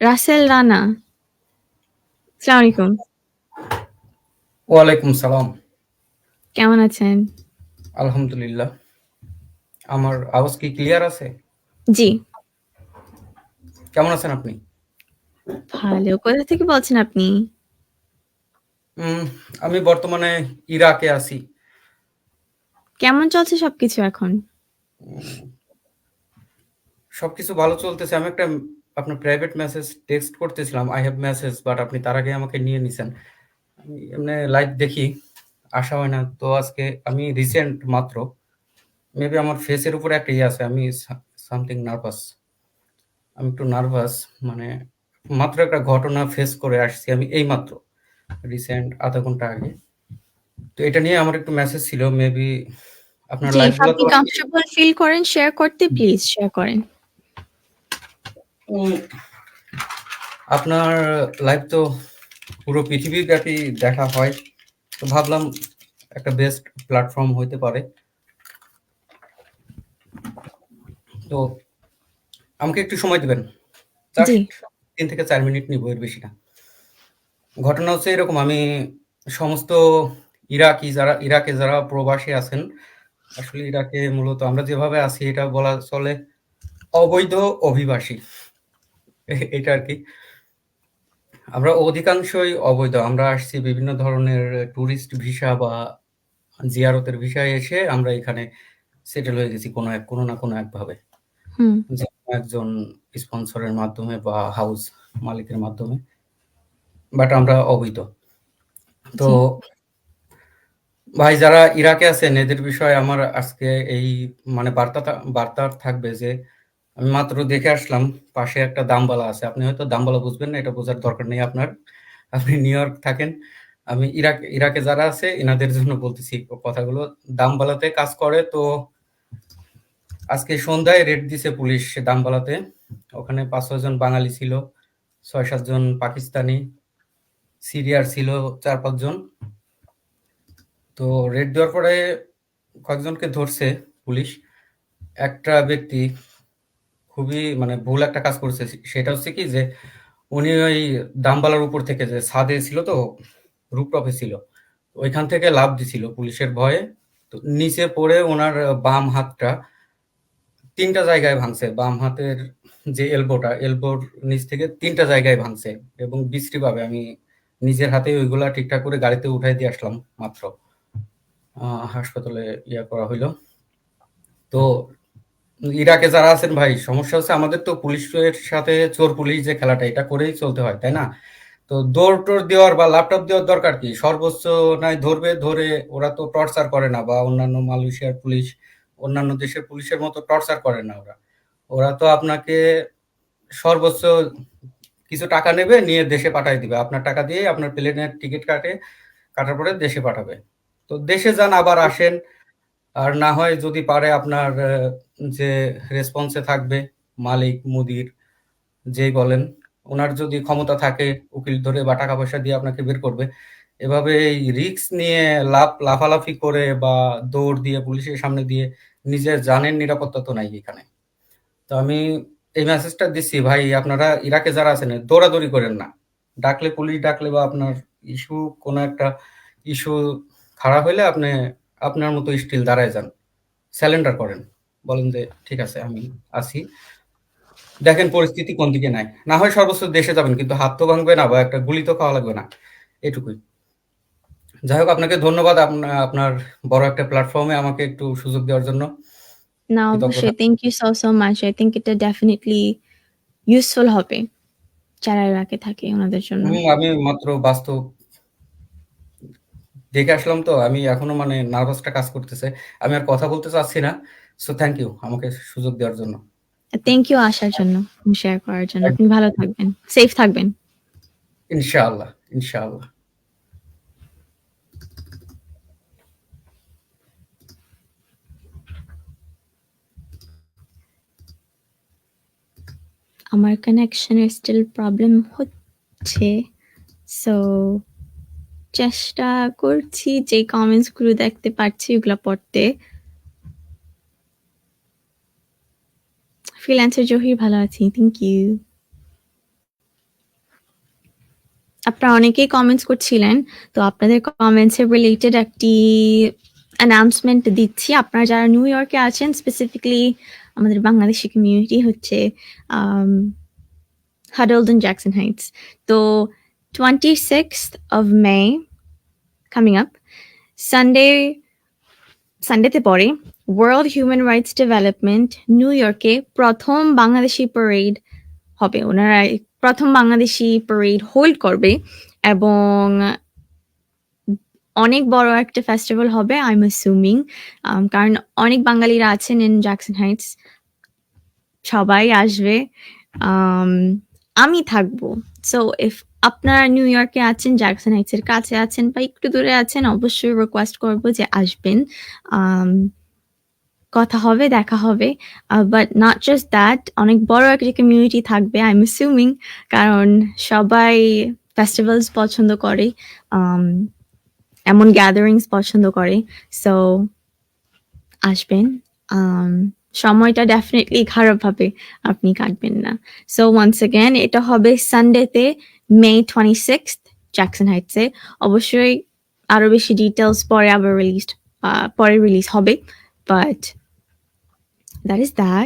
রাসেল রানা। আসসালামু আলাইকুম। ওয়ালাইকুম সালাম। কেমন আছেন? আলহামদুলিল্লাহ। আমার আওয়াজ কি ক্লিয়ার আছে? জি। কেমন আছেন আপনি? ভালো। কোথা থেকে বলছেন আপনি? আমি বর্তমানে ইরাকে আছি। কেমন চলছে সবকিছু এখন? সবকিছু ভালো চলতেছে। আমি একটা আপনার প্রাইভেট মেসেজ টেক্সট করতেছিলাম। I have message বাট আপনি তার আগে আমাকে নিয়ে নিছেন। আমি এমনে লাইভ দেখি, আসা হয় না। তো আজকে আমি রিসেন্ট মাত্র মেবি আমার ফেসের উপরে একটা ইয়ে আছে। আমি সামথিং নার্ভাস। আমি একটু নার্ভাস মানে মাত্র একটা ঘটনা ফেস করে আসছি আমি এইমাত্র। রিসেন্ট আধা ঘণ্টা আগে। তো এটা নিয়ে আমার একটু মেসেজ ছিল। মেবি আপনার আপনি কমফোর্টেবল ফিল করেন শেয়ার করতে প্লিজ শেয়ার করেন। আপনার লাইভ তো পুরো পৃথিবীব্যাপী দেখা হয়। তো ভাবলাম একটা বেস্ট প্ল্যাটফর্ম হইতে পারে। তো আমাকে একটু সময় দিবেন। ৩ থেকে চার মিনিট নিবো এর বেশি না। ঘটনা হচ্ছে এরকম আমি সমস্ত ইরাকি যারা ইরাকে যারা প্রবাসী আছেন, আসলে ইরাকে মূলত আমরা যেভাবে আছি এটা বলা চলে অবৈধ অভিবাসী। এ আর কি আমরা অধিকাংশই অবৈধ। আমরা আসছি বিভিন্ন ধরনের টুরিস্ট ভিসা বা জিয়ারতের ভিসায় এসে আমরা এখানে সেটেল হয়ে গেছি কোনো এক কোনো না কোনো একভাবে। একজন স্পন্সরের মাধ্যমে বা হাউস মালিকের মাধ্যমে। বাট আমরা অবৈধ। তো ভাই যারা ইরাকে আছেন এদের বিষয়ে আমার আজকে এই মানে বার্তা বার্তা থাকবে যে আমি মাত্র দেখে আসলাম পাশে একটা দামবালা আছে। আপনি হয়তো দামবালা বুঝবেন না, এটা বোঝার দরকার নেই আপনার। আপনি নিউ ইয়র্ক থাকেন। আমি ইরাক ইরাকে যারা আছে এনাদের জন্য বলতেছি কথাগুলো। দামবালাতে কাজ করে তো আজকে সন্ধ্যায় রেড দিছে পুলিশ দামবালাতে। ওখানে ৫-৬ জন বাঙালি ছিল, ছয় সাতজন পাকিস্তানি, সিরিয়ার ছিল চার পাঁচজন তো রেড দেওয়ার পরে কয়েকজনকে ধরছে পুলিশ। একটা ব্যক্তি খুবই মানে ভুল একটা কাজ করেছে। সেটা হচ্ছে কি যে উনি ওই দামবালার উপর থেকে যে ছাদে ছিল তো রুফটপে ছিল। ওইখান থেকে লাফ দিছিল পুলিশের ভয়ে। তো নিচে পড়ে ওনার বাম হাতটা তিনটা জায়গায় ভাঙছে। বাম হাতের যে এলবোটা, এলবোর নিচ থেকে ৩ টা জায়গায় ভাঙছে এবং বিশ্রীভাবে আমি নিজের হাতে ওইগুলা ঠিকঠাক করে গাড়িতে উঠায় দিয়ে আসলাম মাত্র। হাসপাতালে ইয়া করা হইল। তো ইরাকে যারা আছেন ভাই সমস্যা হচ্ছে আমাদের তো পুলিশের সাথে চোর পুলিশ যে খেলাটা এটা করেই চলতে হয়, তাই না? তো দৌড়-টোড় দেওয়ার বা ল্যাপটপ দেওয়ার দরকার কি? সর্বোচ্চ নয় ধরবে, ধরে ওরা তো টর্চার করে না বা অন্যান্য মালয়েশিয়ার পুলিশ, অন্যান্য দেশের পুলিশের মতো টর্চার করে না ওরা। ওরা তো আপনাকে সর্বোচ্চ কিছু টাকা নেবে, নিয়ে দেশে পাঠায় দিবে। আপনার টাকা দিয়ে আপনার প্লেনের টিকিট কাটে, কাটার পরে দেশে পাঠাবে। তো দেশে যান আবার আসেন। আর না হয় যদি পারে আপনার যে রেসপন্সে থাকবে মালিক, মুদির যেই বলেন, ওনার যদি ক্ষমতা থাকে উকিল ধরে বা টাকা পয়সা দিয়ে আপনাকে বের করবে। এভাবে এই রিস্ক নিয়ে লাফ লাফালাফি করে বা দৌড় দিয়ে পুলিশের সামনে দিয়ে নিজের জানের নিরাপত্তা তো নাই এখানে। তো আমি এই মেসেজটা দিচ্ছি ভাই আপনারা ইরাকে যারা আছেন দৌড়াদৌড়ি করেন না। ডাকলে পুলিশ ডাকলে বা আপনার ইস্যু কোনো একটা ইস্যু খারাপ হইলে আপনি আপনার মতো স্টিল দাঁড়ায় যান। স্যালেন্ডার করেন। বলেন যে ঠিক আছে আমি আছি। দেখেন পরিস্থিতি কোন দিকে নেয়। না হয় সর্বোচ্চ দেশে যাবেন কিন্তু হাত তো ভাঙবে না বা একটা গুলি তো খাওয়া লাগবে না। এটুকুই। যাই হোক আপনাকে ধন্যবাদ আপনার বড় একটা প্ল্যাটফর্মে আমাকে একটু সুযোগ দেওয়ার জন্য। না অবশ্যই thank you so, so much. I think এটা ডেফিনিটলি ইউজফুল হবে। যারা ইরাকে থাকে ওনাদের জন্য। আমি মাত্র বাস্তব দেখে আসলাম তো আমি এখনও মানে নার্ভাসটা কাজ করতেছে। আমি আর কথা বলতে চাচ্ছি না। সো থ্যাংক ইউ আমাকে সুযোগ দেওয়ার জন্য। থ্যাংক ইউ আসার জন্য, শেয়ার করার জন্য। আপনি ভালো থাকবেন। সেফ থাকবেন। ইনশাআল্লাহ, ইনশাআল্লাহ। আমার কানেকশনের স্টিল প্রবলেম হচ্ছে। সো চেষ্টা করছি যে কমেন্টসগুলো দেখতে পারছি ওগুলো পড়তে। ফ্রিল্যান্সার জহির ভালো আছি। Thank you. আপনারা অনেকেই কমেন্টস করছিলেন, তো আপনাদের কমেন্টস এর রিলেটেড একটি অ্যানাউন্সমেন্ট দিচ্ছি আপনারা যারা নিউ ইয়র্কে আছেন স্পেসিফিকলি আমাদের বাংলাদেশি কমিউনিটি হচ্ছে হাডলডন জ্যাকসন হাইটস তো twenty six of May coming up Sunday সানডেতে পরে world human rights development New ইয়র্কে প্রথম বাংলাদেশি প্যারেড হবে। ওনারা প্রথম বাংলাদেশি প্যারেড হোল্ড করবে এবং অনেক বড় একটা ফেস্টিভ্যাল হবে আই এম অ্যাসুমিং কারণ অনেক বাঙালিরা আছেন ইন জ্যাকসন হাইটস সবাই আসবে, আমি থাকব। সো ইফ আপনারা নিউ ইয়র্কে আছেন জ্যাকসন হাইটস এর কাছে আছেন বা একটু দূরে আছেন, অবশ্যই রিকোয়েস্ট করব যে আসবেন। কথা হবে, দেখা হবে। বাট নট জাস্ট দ্যাট অনেক বড় একটা কমিউনিটি থাকবে আই এম অ্যাসুমিং কারণ সবাই ফেস্টিভ্যালস পছন্দ করে এমন গ্যাদারিংস পছন্দ করে। সো আসবেন। সময়টা ডেফিনেটলি খারাপ হবে আপনি কাটবেন না। সো ওয়ান্স অ্যাগেন এটা হবে সানডেতে মে টোয়েন্টি সিক্স জ্যাকসন হাইটসে অবশ্যই আরও বেশি ডিটেলস পরে আবার রিলিজ পরে রিলিজ হবে। But that is that